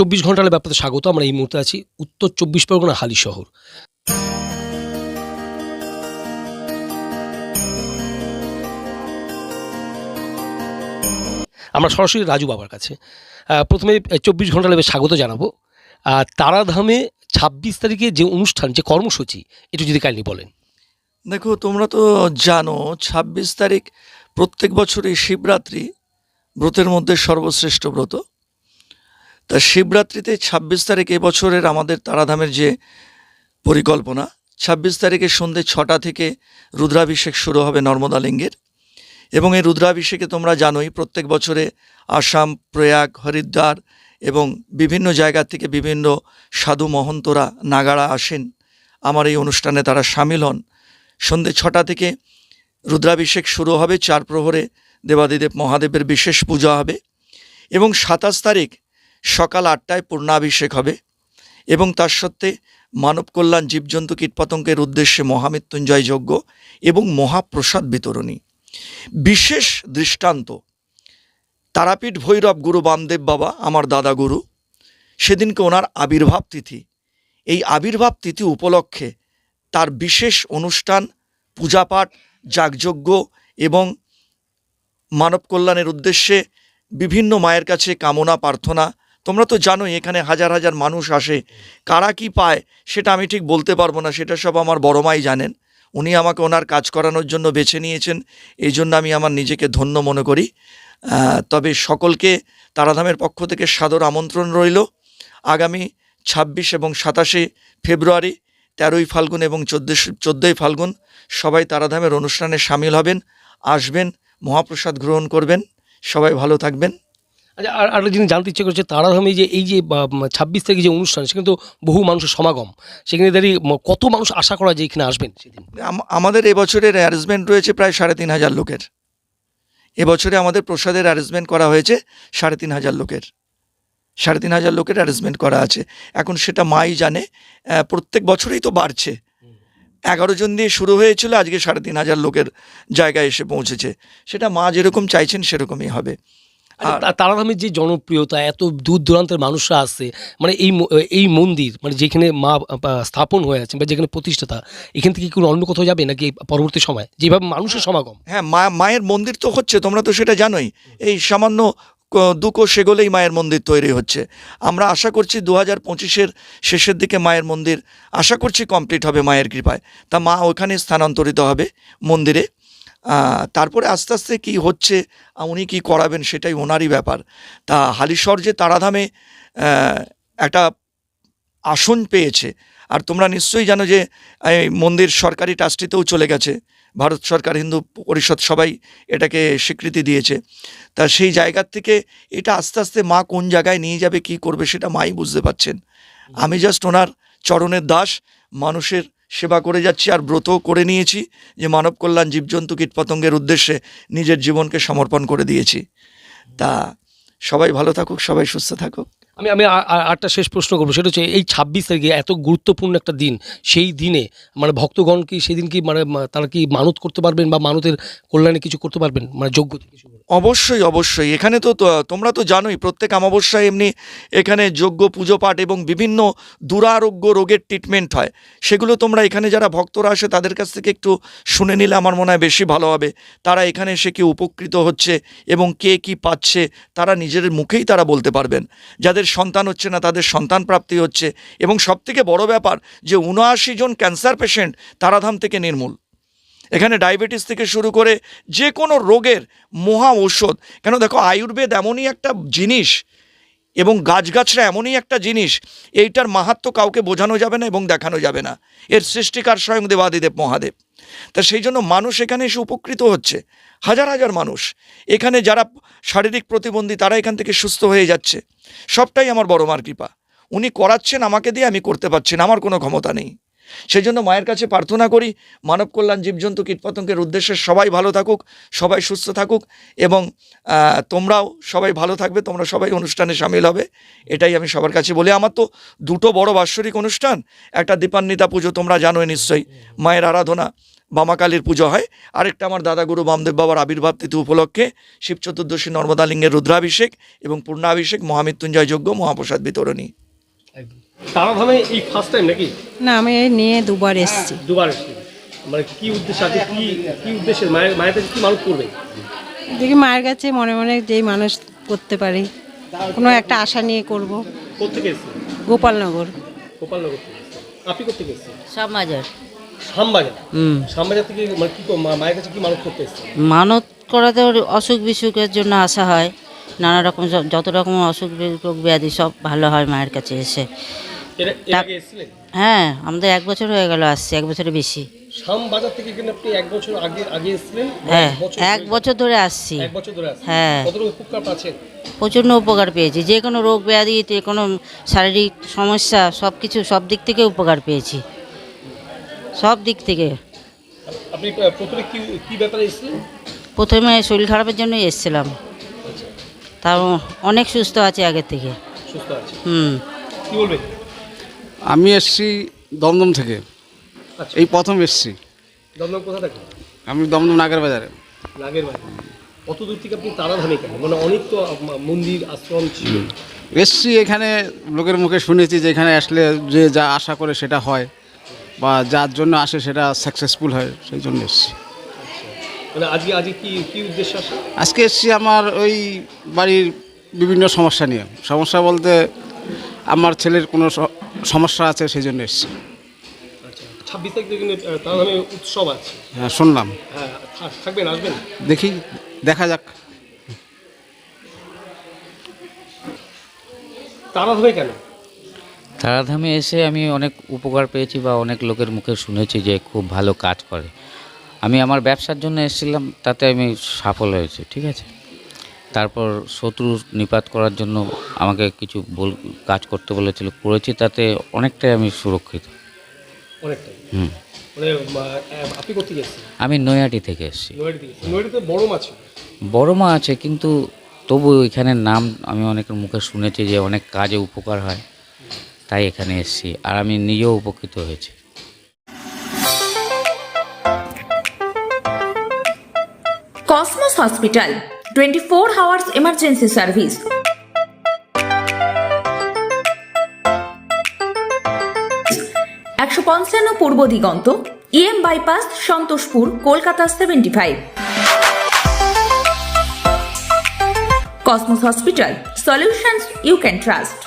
চব্বিশ ঘণ্টার ব্যাপারে স্বাগত, আমরা এই মুহূর্তে আছি উত্তর চব্বিশ পরগনা হালি শহর। আমরা সরাসরি রাজু বাবার কাছে। প্রথমে চব্বিশ ঘণ্টা লেবে স্বাগত জানাব। আর তারাধামে ছাব্বিশ তারিখে যে অনুষ্ঠান, যে কর্মসূচি একটু যদি কাইন্ডলি বলেন। দেখো, তোমরা তো জানো, ছাব্বিশ তারিখ প্রত্যেক বছরই শিবরাত্রি, ব্রতের মধ্যে সর্বশ্রেষ্ঠ ব্রত। তা শিবরাত্রিতে ছাব্বিশ তারিখ এবছরের আমাদের তারাধামের যে পরিকল্পনা, ছাব্বিশ তারিখে সন্ধ্যে ছটা থেকে রুদ্রাভিষেক শুরু হবে নর্মদা লিঙ্গের। এবং এই রুদ্রাভিষেকে তোমরা জানোই প্রত্যেক বছরে আসাম, প্রয়াগ, হরিদ্বার এবং বিভিন্ন জায়গা থেকে বিভিন্ন সাধু মহন্তরা নাগারা আসেন। আমার এই অনুষ্ঠানে তারা সামিল হন। সন্ধ্যে ছটা থেকে রুদ্রাভিষেক শুরু হবে, চার প্রহরে দেবাদিদেব মহাদেবের বিশেষ পূজা হবে। এবং সাতাশ তারিখ সকাল আটটায় পূর্ণাভিষেক হবে এবং তার সত্ত্বে মানব কল্যাণ জীবজন্তু কীটপতঙ্গের উদ্দেশ্যে মহামৃত্যুঞ্জয় যজ্ঞ এবং মহাপ্রসাদ বিতরণী। বিশেষ দৃষ্টান্ত, তারাপীঠ ভৈরব গুরু বামদেব বাবা, আমার দাদা গুরু, সেদিনকে ওনার আবির্ভাব তিথি। এই আবির্ভাব তিথি উপলক্ষে তার বিশেষ অনুষ্ঠান, পূজাপাঠ, যাগযজ্ঞ এবং মানব কল্যাণের উদ্দেশ্যে বিভিন্ন মায়ের কাছে কামনা, প্রার্থনা তোমরা তো জানোই, এখানে হাজার হাজার মানুষ আসে। কারা কি পায়, সেটা আমি ঠিক বলতে পারব না, সেটা সব আমার বড় মাই জানেন। উনি আমাকে ওনার কাজ করানোর জন্য বেছে নিয়েছেন, এই জন্য আমি আমার নিজেকে ধন্য মনে করি। তবে সকলকে তারাধামের পক্ষ থেকে সাদর আমন্ত্রণ রইল। আগামী ছাব্বিশ এবং সাতাশে ফেব্রুয়ারি, তেরোই ফাল্গুন এবং চোদ্দ চোদ্দোই ফাল্গুন সবাই তারাধামের অনুষ্ঠানে সামিল হবেন, আসবেন, মহাপ্রসাদ গ্রহণ করবেন। সবাই ভালো থাকবেন। আচ্ছা আর আরেকটা জিনিস জানতে ইচ্ছে করছে তারাধামে যে, এই যে ছাব্বিশ তারিখে যে অনুষ্ঠান, সেখানে তো বহু মানুষের সমাগম। সেখানে দাঁড়িয়ে কত মানুষ আশা করা যায় এখানে আসবেন সেদিন? আম- আমাদের এবছরের অ্যারেঞ্জমেন্ট রয়েছে প্রায় সাড়ে তিন হাজার লোকের। এবছরে আমাদের প্রসাদের অ্যারেঞ্জমেন্ট করা হয়েছে সাড়ে তিন হাজার লোকের। সাড়ে তিন হাজার লোকের অ্যারেঞ্জমেন্ট করা আছে। এখন সেটা মাই জানে প্রত্যেক বছরেই তো বাড়ছে। এগারো জন দিয়ে শুরু হয়েছিল, আজকে সাড়ে তিন হাজার লোকের জায়গায় এসে পৌঁছেছে। সেটা মা যেরকম চাইছেন সেরকমই হবে। তারাধামের যে জনপ্রিয়তা এত দূর দূরান্তের মানুষরা আসছে মানে এই এই মন্দির মানে যেখানে মা স্থাপন হয়ে আছে বা যেখানে প্রতিষ্ঠাতা এখান থেকে কি কোনো অন্য কোথাও যাবে নাকি পরবর্তী সময়? যেভাবে মানুষের সমাগম। হ্যাঁ মা মায়ের মন্দির তো হচ্ছে তোমরা তো সেটা জানোই। এই সামান্য দুকো সেগোলেই মায়ের মন্দির তৈরি হচ্ছে। আমরা আশা করছি দু হাজার পঁচিশের শেষের দিকে মায়ের মন্দির আশা করছি কমপ্লিট হবে মায়ের কৃপায়। তা মা ওখানে স্থানান্তরিত হবে মন্দিরে। তারপরে আস্তে আস্তে কি হচ্ছে উনি কি করাবেন সেটাই ওনারই ব্যাপার। তা হালিশহর যে তারাধামে একটা আসন পেয়েছে, আর তোমরা নিশ্চয়ই জানো যে মন্দির সরকারি ট্রাস্টিতেও চলে গেছে, ভারত সরকার হিন্দু পরিষদ সবাই এটাকে স্বীকৃতি দিয়েছে। তা সেই জায়গার থেকে এটা আস্তে আস্তে মা কোন জায়গায় নিয়ে যাবে, কি করবে সেটা মাই বুঝতে পারছেন। আমি জাস্ট ওনার চরণের দাস, মানুষের সেবা করে যাচ্ছি আর ব্রতও করে নিয়েছি যে মানব কল্যাণ জীবজন্তু কীটপতঙ্গের উদ্দেশ্যে নিজের জীবনকে সমর্পণ করে দিয়েছি। তা সবাই ভালো থাকুক, সবাই সুস্থ থাকুক। আমি আমি আ- আ- আরেকটা শেষ প্রশ্ন করব। সেটা হচ্ছে এই ছাব্বিশ তারিখে এত গুরুত্বপূর্ণ একটা দিন, সেই দিনে মানে ভক্তগণ কি সেদিন কি মানে তারা কি মানত করতে পারবেন বা মানতের কল্যাণে কিছু করতে পারবেন? মানে যোগ্য করে। অবশ্যই অবশ্যই। এখানে তো, তো- তোমরা তো জানোই, প্রত্যেক অমাবস্যায় এমনি এখানে যোগ্য পুজো পাঠ এবং বিভিন্ন দুরারোগ্য রোগের ট্রিটমেন্ট হয়। সেগুলো তোমরা এখানে যারা ভক্তরা আসে, তাদের কাছ থেকে একটু শুনে নিলে আমার মনে হয় বেশি ভালো হবে। তারা এখানে এসে কি উপকৃত হচ্ছে এবং কে কি পাচ্ছে, তারা নিজের মুখেই তারা বলতে পারবেন। যাদের সন্তান হচ্ছে না, তাদের সন্তান প্রাপ্তি হচ্ছে। এবং সবথেকে বড় ব্যাপার যে উনআশি জন ক্যান্সার পেশেন্ট তারাধাম থেকে নির্মূল। এখানে ডায়াবেটিস থেকে শুরু করে যে কোনো রোগের মহা ঔষধ। কেন দেখো, আয়ুর্বেদ এমনই একটা জিনিস এবং গাছগাছরা এমনই একটা জিনিস, এইটার মাহাত্ম কাউকে বোঝানো যাবে না এবং দেখানো যাবে না। এর সৃষ্টিকার স্বয়ং দেবাদিদেব মহাদেব। তা সেই জন্য মানুষ এখানে এসে উপকৃত হচ্ছে। হাজার হাজার মানুষ। এখানে যারা শারীরিক প্রতিবন্ধী, তারা এখান থেকে সুস্থ হয়ে যাচ্ছে। সবটাই আমার বড় মার কৃপা। উনি করাচ্ছেন, আমাকে দিয়ে আমি করতে পারছি না, আমার কোনো ক্ষমতা নেই। সেই জন্য মায়ের কাছে প্রার্থনা করি, মানব কল্যাণ, জীবজন্তু, কীটপতঙ্গের উদ্দেশ্যে সবাই ভালো থাকুক, সবাই সুস্থ থাকুক এবং তোমরাও সবাই ভালো থাকবে, তোমরা সবাই অনুষ্ঠানে সামিল হবে, এটাই আমি সবার কাছে বলি। আমার তো দুটো বড় বাৎসরিক অনুষ্ঠান, একটা দীপান্বিতা পুজো, তোমরা জানোই নিশ্চয়ই, মায়ের আরাধনা বামাকালীর পুজো হয়। আরেকটা আমার দাদাগুরু বামদেব বাবার আবির্ভাব তিথি উপলক্ষে শিব চতুর্দশী নর্মদালিঙ্গের রুদ্রাভিষেক এবং পূর্ণাভিষেক মহামৃত্যুঞ্জয় যজ্ঞ মহাপ্রসাদ বিতরণী। তারাধামে এই ফার্স্ট টাইম নাকি? না আমি এই নিয়ে দুবার এসেছি। দুবার এসেছেন। মানে কি উদ্দেশ্যে আজকে কি কি উদ্দেশ্যে মায়ের মায়ের কাছে কি মানুষ করবে? দেখি মায়ের কাছে মনে মনে যেই মানুষ করতে পারি। কোনো একটা আশা নিয়ে করব। কোথেকে গোপালনগর। গোপালনগর আপনি কোথেকে এসেছেন? সমাজের শ্যামবাজার। শ্যামবাজার থেকে মানে কি মায়ের কাছে কি মানুষ করতে এসেছেন মানত করাতে অসুখ বিসুখের জন্য আসা হয়। নানা রকম যত রকম অসুখ রোগ ব্যাধি সব ভালো হয় মায়ের কাছে এসে। হ্যাঁ আমাদের এক বছর হয়ে গেল আসছে এক বছরের বেশি। শ্যামবাজার থেকে এখানে আপনি এক বছর আগে আগে এসেছিলেন? হ্যাঁ এক বছর ধরে আসছি। এক বছর ধরে আসছেন। হ্যাঁ। কতটা উপকার পাচ্ছেন? প্রচণ্ড উপকার পেয়েছি। যে কোনো রোগ ব্যাধি যে কোনো শারীরিক সমস্যা সব কিছু সব দিক থেকে উপকার পেয়েছি। সব দিক থেকে। আপনি প্রথমে কি কি ব্যাপারে এসেছিলেন? প্রথমে শরীর খারাপের জন্যই এসেছিলাম। তা অনেক সুস্থ আছে আগের থেকে। সুস্থ আছে। হুম। কি বলবেন? আমি এসছি দমদম থেকে। আচ্ছা। এই প্রথম এসছি। দমদম কোথা থাকে? আমি দমদম নাগের বাজারে। নাগের কত দূর থেকে আপনি তারাধামে কেন? মানে অনেক তো মন্দির আশ্রম ছিল। এসছি এখানে লোকের মুখে শুনেছি যে এখানে আসলে যে যা আশা করে সেটা হয়। বা যার জন্য আসে সেটা সাকসেসফুল হয় সেই জন্য এসছি। মানে আজকে আজকে কি কি উদ্দেশ্য আসে? আজকে এসছি আমার ওই বাড়ির বিভিন্ন সমস্যা নিয়ে। সমস্যা বলতে আমার ছেলের কোনো সমস্যা আছে সেই জন্য এসছি। আচ্ছা ছাব্বিশ তারিখ থেকে কিন্তু, আহ, উৎসব আছে। হ্যাঁ শুনলাম। হ্যাঁ থাক- থাকবেন আসবেন? দেখি দেখা যাক। তারাধামে কেন? তারাধামে এসে আমি অনেক উপকার পেয়েছি বা অনেক লোকের মুখে শুনেছি যে খুব ভালো কাজ করে। আমি আমার ব্যবসার জন্য এসেছিলাম তাতে আমি সফল হয়েছি ঠিক আছে? তারপর শত্রু নিপাত করার জন্য আমাকে কিছু বল কাজ করতে বলেছিল করেছি তাতে অনেকটাই আমি সুরক্ষিত। অনেকটাই? হুম। মানে আপনি করতে আমি নৈহাটি থেকে এসেছি। নৈহাটি নৈহাটিতে বড় মাছ বড় মা আছে কিন্তু তবু এখানের নাম আমি অনেকের মুখে শুনেছি যে অনেক কাজে উপকার হয়। তাই এখানে এসেছি আর আমি নিজেও উপকৃত হয়েছি। Cosmos hospital twenty four hours emergency service একশো পঞ্চান্ন Purba Diganta EM bypass Santoshpur, Kolkata seventy five Cosmos hospital solutions you can trust